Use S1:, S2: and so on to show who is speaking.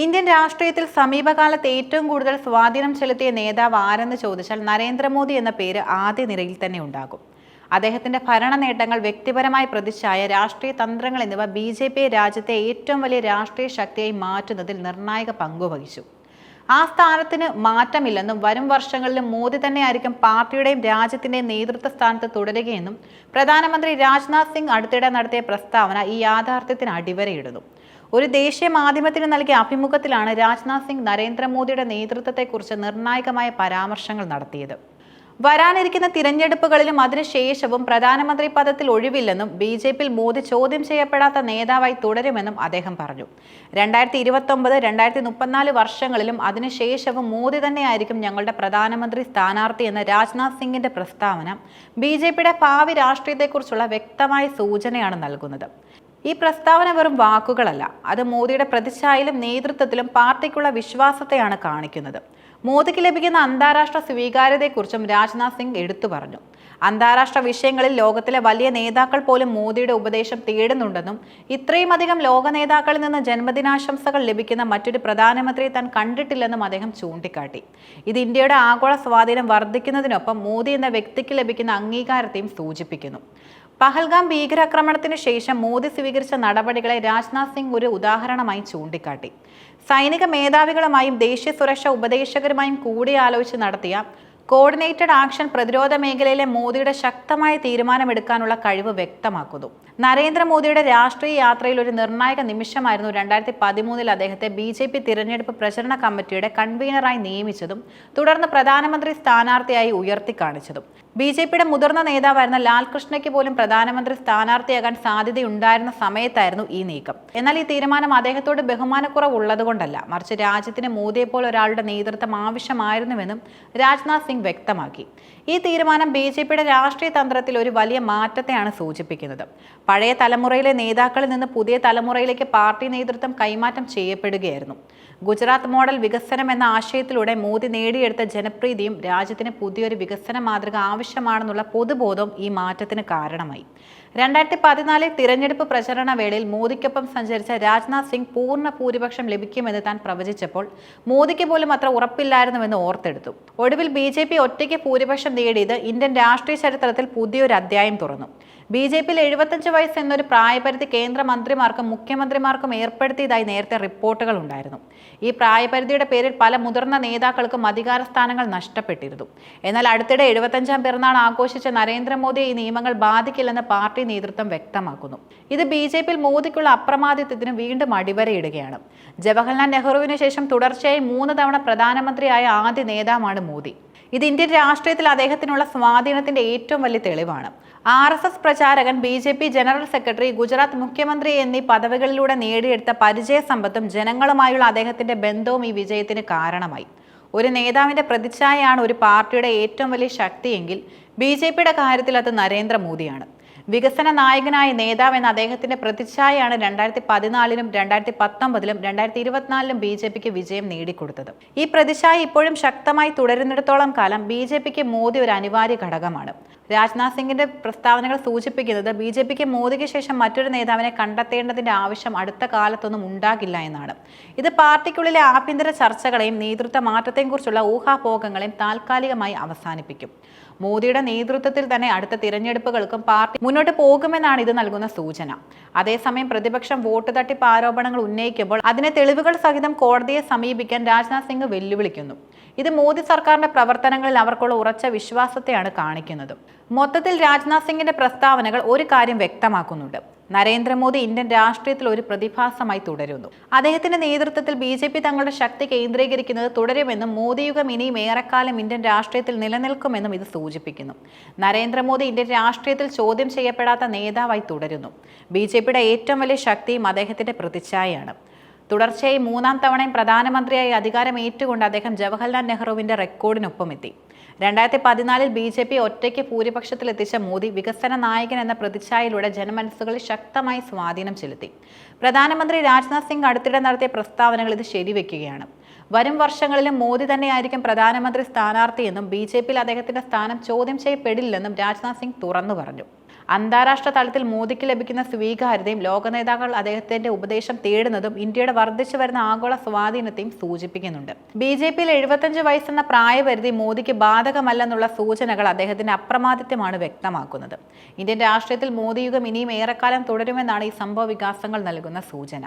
S1: Indian രാഷ്ട്രീയത്തിൽ സമീപകാലത്ത് ഏറ്റവും കൂടുതൽ സ്വാധീനം ചെലുത്തിയ നേതാവ് ആരെന്ന് ചോദിച്ചാൽ നരേന്ദ്രമോദി എന്ന പേര് ആദ്യ നിരയിൽ തന്നെ ഉണ്ടാകും. അദ്ദേഹത്തിന്റെ ഭരണ നേട്ടങ്ങൾ വ്യക്തിപരമായി പ്രതിച്ഛായ രാഷ്ട്രീയ തന്ത്രങ്ങൾ എന്നിവ ബി ജെ പി രാജ്യത്തെ ഏറ്റവും വലിയ രാഷ്ട്രീയ ശക്തിയായി മാറ്റുന്നതിൽ നിർണായക പങ്കുവഹിച്ചു ആ സ്ഥാനത്തിന് മാറ്റമില്ലെന്നും വരും വർഷങ്ങളിലും മോദി തന്നെയായിരിക്കും പാർട്ടിയുടെയും രാജ്യത്തിന്റെയും നേതൃത്വ സ്ഥാനത്ത് തുടരുകയെന്നും പ്രധാനമന്ത്രി രാജ്നാഥ് സിംഗ് അടുത്തിടെ നടത്തിയ പ്രസ്താവന ഈ യാഥാർത്ഥ്യത്തിന് അടിവരയിടുന്നു. ഒരു ദേശീയ മാധ്യമത്തിന് നൽകിയ അഭിമുഖത്തിലാണ് രാജ്നാഥ് സിംഗ് നരേന്ദ്രമോദിയുടെ നേതൃത്വത്തെക്കുറിച്ച് നിർണായകമായ പരാമർശങ്ങൾ നടത്തിയത്. വരാനിരിക്കുന്ന തിരഞ്ഞെടുപ്പുകളിലും അതിനുശേഷവും പ്രധാനമന്ത്രി പദത്തിൽ ഒഴിവില്ലെന്നും ബി ജെ പിയിൽ മോദി ചോദ്യം ചെയ്യപ്പെടാത്ത നേതാവായി തുടരുമെന്നും അദ്ദേഹം പറഞ്ഞു. രണ്ടായിരത്തി ഇരുപത്തൊമ്പത് രണ്ടായിരത്തി മുപ്പത്തിനാല് വർഷങ്ങളിലും അതിനുശേഷവും മോദി തന്നെയായിരിക്കും ഞങ്ങളുടെ പ്രധാനമന്ത്രി സ്ഥാനാർത്ഥി എന്ന രാജ്നാഥ് സിംഗിന്റെ പ്രസ്താവന ബി ജെ പിയുടെ ഭാവി രാഷ്ട്രീയത്തെക്കുറിച്ചുള്ള വ്യക്തമായ സൂചനയാണ് നൽകുന്നത്. ഈ പ്രസ്താവന വെറും വാക്കുകളല്ല. അത് മോദിയുടെ പ്രതിച്ഛായയിലും നേതൃത്വത്തിലും പാർട്ടിക്കുള്ള വിശ്വാസത്തെയാണ് കാണിക്കുന്നത്. മോദിക്ക് ലഭിക്കുന്ന അന്താരാഷ്ട്ര സ്വീകാര്യതയെക്കുറിച്ചും രാജ്നാഥ് സിംഗ് എടുത്തു പറഞ്ഞു. അന്താരാഷ്ട്ര വിഷയങ്ങളിൽ ലോകത്തിലെ വലിയ നേതാക്കൾ പോലും മോദിയുടെ ഉപദേശം തേടുന്നുണ്ടെന്നും ഇത്രയും അധികം ലോക നേതാക്കളിൽ നിന്ന് ജന്മദിനാശംസകൾ ലഭിക്കുന്ന മറ്റൊരു പ്രധാനമന്ത്രിയെ താൻ കണ്ടിട്ടില്ലെന്നും അദ്ദേഹം ചൂണ്ടിക്കാട്ടി. ഇത് ഇന്ത്യയുടെ ആഗോള സ്വാധീനം വർദ്ധിക്കുന്നതിനൊപ്പം മോദി എന്ന വ്യക്തിക്ക് ലഭിക്കുന്ന അംഗീകാരത്തെയും സൂചിപ്പിക്കുന്നു. പഹൽഗാം ഭീകരാക്രമണത്തിന് ശേഷം മോദി സ്വീകരിച്ച നടപടികളെ രാജ്നാഥ് സിംഗ് ഒരു ഉദാഹരണമായി ചൂണ്ടിക്കാട്ടി. സൈനിക മേധാവികളുമായും ദേശീയ സുരക്ഷാ ഉപദേശകരുമായും കൂടിയാലോചിച്ച് നടത്തിയ കോർഡിനേറ്റഡ് ആക്ഷൻ പ്രതിരോധ മേഖലയിലെ മോദിയുടെ ശക്തമായ തീരുമാനമെടുക്കാനുള്ള കഴിവ് വ്യക്തമാക്കുന്നു. നരേന്ദ്രമോദിയുടെ രാഷ്ട്രീയ യാത്രയിൽ ഒരു നിർണായക നിമിഷമായിരുന്നു രണ്ടായിരത്തി പതിമൂന്നിൽ അദ്ദേഹത്തെ ബി ജെ പി തിരഞ്ഞെടുപ്പ് പ്രചരണ കമ്മിറ്റിയുടെ കൺവീനറായി നിയമിച്ചതും തുടർന്ന് പ്രധാനമന്ത്രി സ്ഥാനാർത്ഥിയായി ഉയർത്തിക്കാണിച്ചതും. ബി ജെ പിയുടെ മുതിർന്ന നേതാവായിരുന്ന ലാൽകൃഷ്ണയ്ക്ക് പോലും പ്രധാനമന്ത്രി സ്ഥാനാർത്ഥിയാകാൻ സാധ്യതയുണ്ടായിരുന്ന സമയത്തായിരുന്നു ഈ നീക്കം. എന്നാൽ ഈ തീരുമാനം അദ്ദേഹത്തോട് ബഹുമാനക്കുറവുള്ളതുകൊണ്ടല്ല മറിച്ച് രാജ്യത്തിന് മോദിയെപ്പോലെ ഒരാളുടെ നേതൃത്വം ആവശ്യമായിരുന്നുവെന്നും രാജ്നാഥ് സിംഗ് വ്യക്തമാക്കി. ഈ തീരുമാനം ബി ജെ പിയുടെ രാഷ്ട്രീയ തന്ത്രത്തിൽ ഒരു വലിയ മാറ്റത്തെയാണ് സൂചിപ്പിക്കുന്നത്. പഴയ തലമുറയിലെ നേതാക്കളിൽ നിന്ന് പുതിയ തലമുറയിലേക്ക് പാർട്ടി നേതൃത്വം കൈമാറ്റം ചെയ്യപ്പെടുകയായിരുന്നു. ഗുജറാത്ത് മോഡൽ വികസനം എന്ന ആശയത്തിലൂടെ മോദി നേടിയെടുത്ത ജനപ്രീതിയും രാജ്യത്തിന് പുതിയൊരു വികസന മാതൃക ആവശ്യമാണെന്നുള്ള പൊതുബോധവും ഈ മാറ്റത്തിന് കാരണമായി. രണ്ടായിരത്തി പതിനാലിൽ തിരഞ്ഞെടുപ്പ് പ്രചരണ വേളയിൽ മോദിക്കൊപ്പം സഞ്ചരിച്ച രാജ്നാഥ് സിംഗ് പൂർണ ഭൂരിപക്ഷം ലഭിക്കുമെന്ന് താൻ പ്രവചിച്ചപ്പോൾ മോദിക്ക് പോലും അത്ര ഉറപ്പില്ലായിരുന്നുവെന്ന് ഓർത്തെടുത്തു. ഒടുവിൽ ബി ജെ പി ഒറ്റയ്ക്ക് ഭൂരിപക്ഷം നേടിയത് ഇന്ത്യൻ രാഷ്ട്രീയ ചരിത്രത്തിൽ പുതിയൊരു അധ്യായം തുറന്നു. ബി ജെ പിയിൽ എഴുപത്തഞ്ച് വയസ്സ് എന്നൊരു പ്രായപരിധി കേന്ദ്രമന്ത്രിമാർക്കും മുഖ്യമന്ത്രിമാർക്കും ഏർപ്പെടുത്തിയതായി നേരത്തെ റിപ്പോർട്ടുകൾ ഉണ്ടായിരുന്നു. ഈ പ്രായപരിധിയുടെ പേരിൽ പല മുതിർന്ന നേതാക്കൾക്കും അധികാര സ്ഥാനങ്ങൾ നഷ്ടപ്പെട്ടിരുന്നു. എന്നാൽ അടുത്തിടെ എഴുപത്തഞ്ചാം പിറന്നാൾ ആഘോഷിച്ച നരേന്ദ്രമോദിയെ ഈ നിയമങ്ങൾ ബാധിക്കില്ലെന്ന് പാർട്ടി നേതൃത്വം വ്യക്തമാക്കുന്നു. ഇത് ബി ജെ പിയിൽ മോദിക്കുള്ള അപ്രമാദിത്വത്തിന് വീണ്ടും അടിവരയിടുകയാണ്. ജവഹർലാൽ നെഹ്റുവിന് ശേഷം തുടർച്ചയായി മൂന്ന് തവണ പ്രധാനമന്ത്രിയായ ആദ്യ നേതാവാണ് മോദി. ഇത് ഇന്ത്യൻ രാഷ്ട്രീയത്തിൽ അദ്ദേഹത്തിനുള്ള സ്വാധീനത്തിന്റെ ഏറ്റവും വലിയ തെളിവാണ്. R S S പ്രചാരകൻ B J P general secretary Gujarat മുഖ്യമന്ത്രി എന്നീ പദവികളിലൂടെ നേടിയെടുത്ത പരിചയ സമ്പത്തും ജനങ്ങളുമായുള്ള അദ്ദേഹത്തിന്റെ ബന്ധവും ഈ വിജയത്തിന് കാരണമായി. ഒരു നേതാവിന്റെ പ്രതിച്ഛായയാണ് ഒരു പാർട്ടിയുടെ ഏറ്റവും വലിയ ശക്തിയെങ്കിൽ ബി ജെ പിയുടെ കാര്യത്തിൽ അത് നരേന്ദ്രമോദിയാണ്. വികസന നായകനായ നേതാവ് എന്ന അദ്ദേഹത്തിന്റെ പ്രതിച്ഛായയാണ് രണ്ടായിരത്തി പതിനാലിലും രണ്ടായിരത്തി പത്തൊമ്പതിലും രണ്ടായിരത്തി ഇരുപത്തിനാലിലും ബി ജെ പിക്ക് വിജയം നേടിക്കൊടുത്തത്. ഈ പ്രതിച്ഛായ ഇപ്പോഴും ശക്തമായി തുടരുന്നിടത്തോളം കാലം ബി ജെ പിക്ക് മോദി ഒരു അനിവാര്യ ഘടകമാണ്. രാജ്നാഥ് സിംഗിന്റെ പ്രസ്താവനകൾ സൂചിപ്പിക്കുന്നത് ബി ജെ പിക്ക് മോദിക്ക് ശേഷം മറ്റൊരു നേതാവിനെ കണ്ടെത്തേണ്ടതിന്റെ ആവശ്യം അടുത്ത കാലത്തൊന്നും ഉണ്ടാകില്ല എന്നാണ്. ഇത് പാർട്ടിക്കുള്ളിലെ ആഭ്യന്തര ചർച്ചകളെയും നേതൃത്വ മാറ്റത്തെയും കുറിച്ചുള്ള ഊഹാപോഹങ്ങളെയും താൽക്കാലികമായി അവസാനിപ്പിക്കും. മോദിയുടെ നേതൃത്വത്തിൽ തന്നെ അടുത്ത തിരഞ്ഞെടുപ്പുകൾക്കും പാർട്ടി മുന്നോട്ട് പോകുമെന്നാണ് ഇത് നൽകുന്ന സൂചന. അതേസമയം പ്രതിപക്ഷം വോട്ട് തട്ടിപ്പ് ആരോപണങ്ങൾ ഉന്നയിക്കുമ്പോൾ അതിനെ തെളിവുകൾ സഹിതം കോടതിയെ സമീപിക്കാൻ രാജ്നാഥ് സിംഗ് വെല്ലുവിളിക്കുന്നു. ഇത് മോദി സർക്കാരിന്റെ പ്രവർത്തനങ്ങളിൽ അവർക്കുള്ള ഉറച്ച വിശ്വാസത്തെയാണ് കാണിക്കുന്നത്. മൊത്തത്തിൽ രാജ്നാഥ് സിംഗിന്റെ പ്രസ്താവനകൾ ഒരു കാര്യം വ്യക്തമാക്കുന്നുണ്ട്. നരേന്ദ്രമോദി ഇന്ത്യൻ രാഷ്ട്രീയത്തിൽ ഒരു പ്രതിഭാസമായി തുടരുന്നു. അദ്ദേഹത്തിന്റെ നേതൃത്വത്തിൽ ബി ജെ പി തങ്ങളുടെ ശക്തി കേന്ദ്രീകരിക്കുന്നത് തുടരുമെന്നും മോദിയുഗം ഇനിയും ഏറെക്കാലം ഇന്ത്യൻ രാഷ്ട്രീയത്തിൽ നിലനിൽക്കുമെന്നും ഇത് സൂചിപ്പിക്കുന്നു. നരേന്ദ്രമോദി ഇന്ത്യൻ രാഷ്ട്രീയത്തിൽ ചോദ്യം ചെയ്യപ്പെടാത്ത നേതാവായി തുടരുന്നു. ബി ജെ പിയുടെ ഏറ്റവും വലിയ ശക്തിയും അദ്ദേഹത്തിന്റെ പ്രതിച്ഛായയാണ്. തുടർച്ചയായി മൂന്നാം തവണയും പ്രധാനമന്ത്രിയായി അധികാരം ഏറ്റുകൊണ്ട് അദ്ദേഹം ജവഹർലാൽ നെഹ്റുവിന്റെ റെക്കോർഡിനൊപ്പം എത്തി രണ്ടായിരത്തി പതിനാലിൽ ബി ജെ പി ഒറ്റയ്ക്ക് ഭൂരിപക്ഷത്തിലെത്തിച്ച മോദി വികസന നായകൻ എന്ന പ്രതിച്ഛായയിലൂടെ ജനമനസ്സുകളിൽ ശക്തമായി സ്വാധീനം ചെലുത്തി. പ്രധാനമന്ത്രി രാജ്നാഥ് സിംഗ് അടുത്തിടെ നടത്തിയ പ്രസ്താവനകൾ ഇത് ശരിവെക്കുകയാണ്. വരും വർഷങ്ങളിലും മോദി തന്നെയായിരിക്കും പ്രധാനമന്ത്രി സ്ഥാനാർത്ഥിയെന്നും ബി ജെ പിയിൽ അദ്ദേഹത്തിന്റെ സ്ഥാനം ചോദ്യം ചെയ്യപ്പെടില്ലെന്നും രാജ്നാഥ് സിംഗ് തുറന്നു പറഞ്ഞു. അന്താരാഷ്ട്ര തലത്തിൽ മോദിക്ക് ലഭിക്കുന്ന സ്വീകാര്യതയും ലോക നേതാക്കൾ അദ്ദേഹത്തിന്റെ ഉപദേശം തേടുന്നതും ഇന്ത്യയുടെ വർദ്ധിച്ചു വരുന്ന ആഗോള സ്വാധീനത്തെയും സൂചിപ്പിക്കുന്നുണ്ട്. ബി ജെ പിയിൽ എഴുപത്തഞ്ച് വയസ്സെന്ന പ്രായപരിധി മോദിക്ക് ബാധകമല്ലെന്നുള്ള സൂചനകൾ അദ്ദേഹത്തിന്റെ അപ്രമാദിത്വമാണ് വ്യക്തമാക്കുന്നത്. ഇന്ത്യൻ രാഷ്ട്രീയത്തിൽ മോദി യുഗം ഇനിയും ഏറെക്കാലം തുടരുമെന്നാണ് ഈ സംഭവ വികാസങ്ങൾ നൽകുന്ന സൂചന.